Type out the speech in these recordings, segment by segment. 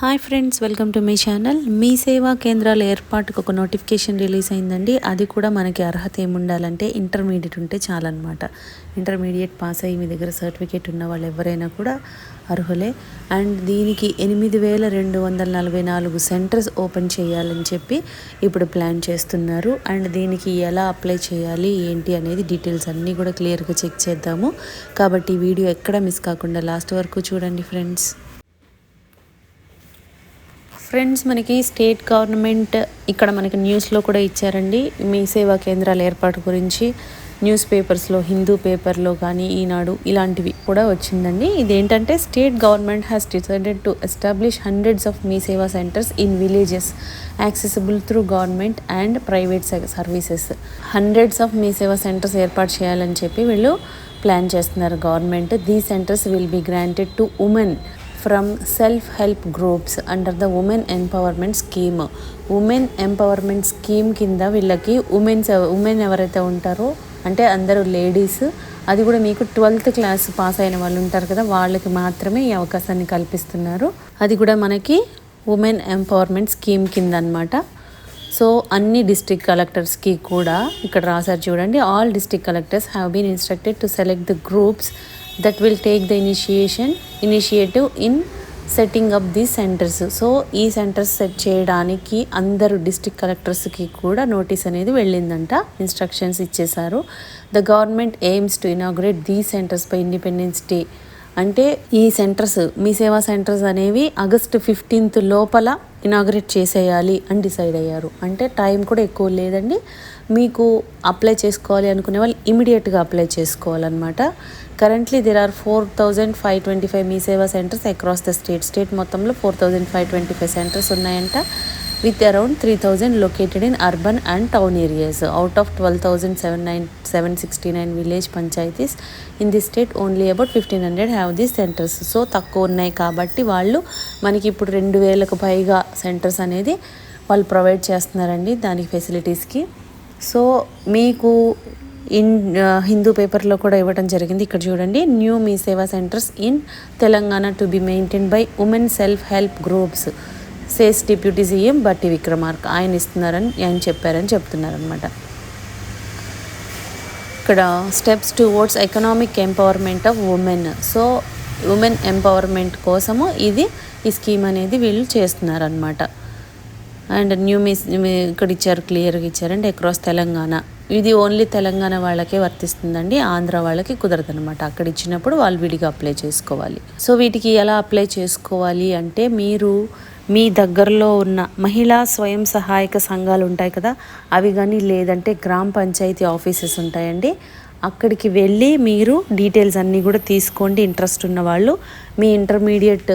Hi friends welcome to మీ channel Mee Seva కేంద్రాల ఏర్పాటుకు ఒక నోటిఫికేషన్ రిలీజ్ అయిందండి. అది కూడా మనకి అర్హత ఏముండాలంటే ఇంటర్మీడియట్ ఉంటే చాలన్నమాట. ఇంటర్మీడియట్ పాస్ అయ్యి మీ దగ్గర సర్టిఫికేట్ ఉన్న వాళ్ళు ఎవరైనా కూడా అర్హులే. అండ్ దీనికి ఎనిమిది వేల రెండు వందల నలభై నాలుగు సెంటర్స్ ఓపెన్ చేయాలని చెప్పి ఇప్పుడు ప్లాన్ చేస్తున్నారు. అండ్ దీనికి ఎలా అప్లై చేయాలి ఏంటి అనేది డీటెయిల్స్ అన్నీ కూడా క్లియర్గా చెక్ చేద్దాము. కాబట్టి వీడియో ఎక్కడ మిస్ కాకుండా లాస్ట్ వరకు చూడండి ఫ్రెండ్స్ ఫ్రెండ్స్ మనకి స్టేట్ గవర్నమెంట్ ఇక్కడ మనకి న్యూస్లో కూడా ఇచ్చారండి. మీ సేవా కేంద్రాల ఏర్పాటు గురించి న్యూస్ పేపర్స్లో హిందూ పేపర్లో కానీ ఈనాడు ఇలాంటివి కూడా వచ్చిందండి. ఇదేంటంటే state government has decided to establish hundreds of Mee Seva centres in villages accessible through government and private services hundreds of Mee Seva centres ఏర్పాటు చేయాలని చెప్పి వీళ్ళు ప్లాన్ చేస్తున్నారు. Government the centres will be granted to women from self help groups under the women empowerment scheme women empowerment scheme కింద వీళ్ళకి women's women ఎవరైతే ఉంటారో అంటే అందరూ లేడీస్ అది కూడా మీకు ట్వెల్త్ క్లాస్ పాస్ అయిన వాళ్ళు ఉంటారు కదా వాళ్ళకి మాత్రమే ఈ అవకాశాన్ని కల్పిస్తున్నారు. అది కూడా మనకి ఉమెన్ ఎంపవర్మెంట్ స్కీమ్ కింద అనమాట సో అన్ని డిస్ట్రిక్ట్ కలెక్టర్స్కి కూడా ఇక్కడ రాశారు చూడండి. All district collectors have been instructed to select the groups that will take the initiation initiative in setting up the centres so ఈ సెంటర్స్ సెట్ చేయడానికి అందరు డిస్ట్రిక్ట్ కలెక్టర్స్కి కూడా నోటీస్ అనేది వెళ్ళిందంట. ఇన్స్ట్రక్షన్స్ ఇచ్చేశారు. The government aims to inaugurate the centres by independence day అంటే ఈ సెంటర్స్ మీ సేవా సెంటర్స్ అనేవి ఆగస్ట్ ఫిఫ్టీన్త్ లోపల ఇనాగ్రేట్ చేసేయాలి అని డిసైడ్ అయ్యారు. అంటే టైం కూడా ఎక్కువ లేదండి. మీకు అప్లై చేసుకోవాలి అనుకునే వాళ్ళు ఇమీడియట్గా అప్లై చేసుకోవాలన్నమాట. Currently there are four thousand five twenty five Mee Seva centres across the state state మొత్తంలో four thousand five twenty five centres ఉన్నాయంట. With around three thousand located in urban and town areas out of twelve thousand seven nine seven sixty nine village panchayats in the state only about fifteen hundred have these centres so తక్కువ ఉన్నాయి కాబట్టి వాళ్ళు మనకి ఇప్పుడు రెండు వేలకు పైగా centres అనేది వాళ్ళు ప్రొవైడ్ చేస్తున్నారండి. దానికి ఫెసిలిటీస్కి సో మీకు ఇన్ హిందూ పేపర్లో కూడా ఇవ్వడం జరిగింది. ఇక్కడ చూడండి new Mee Seva centres in Telangana to be maintain by women self help groups says deputy CM Bhatti Vikramarka. ఆయన ఇస్తున్నారని ఆయన చెప్పారని చెప్తున్నారనమాట ఇక్కడ steps towards economic empowerment of women. So women empowerment కోసము ఇది ఈ స్కీమ్ అనేది వీళ్ళు చేస్తున్నారనమాట అండ్ న్యూ మిస్ ఇక్కడ ఇచ్చారు క్లియర్గా ఇచ్చారండి అక్రాస్ తెలంగాణ. ఇది ఓన్లీ తెలంగాణ వాళ్ళకే వర్తిస్తుందండి. ఆంధ్ర వాళ్ళకి కుదరదు అనమాట అక్కడ ఇచ్చినప్పుడు వాళ్ళు విడిగా అప్లై చేసుకోవాలి. సో వీటికి ఎలా అప్లై చేసుకోవాలి అంటే మీరు మీ దగ్గరలో ఉన్న మహిళా స్వయం సహాయక సంఘాలు ఉంటాయి కదా అవి కానీ లేదంటే గ్రామ పంచాయతీ ఆఫీసెస్ ఉంటాయండి. అక్కడికి వెళ్ళి మీరు డీటెయిల్స్ అన్నీ కూడా తీసుకోండి. ఇంట్రెస్ట్ ఉన్న వాళ్ళు మీ ఇంటర్మీడియట్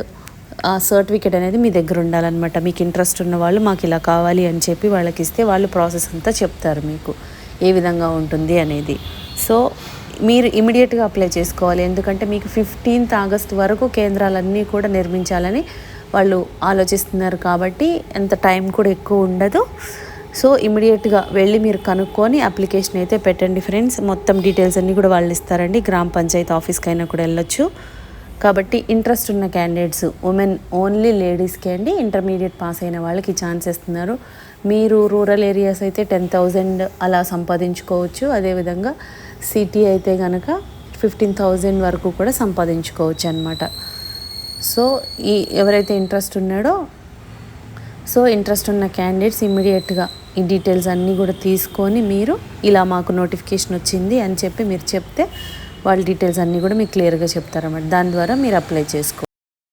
సర్టిఫికేట్ అనేది మీ దగ్గర ఉండాలన్నమాట. మీకు ఇంట్రెస్ట్ ఉన్న వాళ్ళు మాకు ఇలా కావాలి అని చెప్పి వాళ్ళకి ఇస్తే వాళ్ళు ప్రాసెస్ అంతా చెప్తారు మీకు ఏ విధంగా ఉంటుంది అనేది. సో మీరు ఇమీడియట్గా అప్లై చేసుకోవాలి. ఎందుకంటే మీకు ఫిఫ్టీన్త్ ఆగస్ట్ వరకు కేంద్రాలన్నీ కూడా నిర్మించాలని వాళ్ళు ఆలోచిస్తున్నారు కాబట్టి ఎంత టైం కూడా ఎక్కువ ఉండదు. సో ఇమీడియట్గా వెళ్ళి మీరు కనుక్కొని అప్లికేషన్ అయితే పెట్టండి ఫ్రెండ్స్. మొత్తం డీటెయిల్స్ అన్నీ కూడా వాళ్ళు ఇస్తారండి. గ్రామ పంచాయతీ ఆఫీస్కి అయినా కూడా వెళ్ళొచ్చు. కాబట్టి ఇంట్రెస్ట్ ఉన్న క్యాండిడేట్స్ ఉమెన్ ఓన్లీ లేడీస్కి అండి ఇంటర్మీడియట్ పాస్ అయిన వాళ్ళకి ఛాన్స్ ఇస్తున్నారు. మీరు రూరల్ ఏరియాస్ అయితే టెన్ థౌజండ్ అలా సంపాదించుకోవచ్చు. అదేవిధంగా సిటీ అయితే కనుక ఫిఫ్టీన్ థౌజండ్ వరకు కూడా సంపాదించుకోవచ్చు అనమాట సో ఈ ఎవరైతే ఇంట్రెస్ట్ ఉన్నాడో సో ఇంట్రెస్ట్ ఉన్న క్యాండిడేట్స్ ఇమ్మీడియట్గా ఈ డీటెయిల్స్ అన్నీ కూడా తీసుకొని మీరు ఇలా మాకు నోటిఫికేషన్ వచ్చింది అని చెప్పి మీరు చెప్తే వాళ్ళ డీటెయిల్స్ అన్నీ కూడా మీకు క్లియర్గా చెప్తారన్నమాట. దాని ద్వారా మీరు అప్లై చేసుకో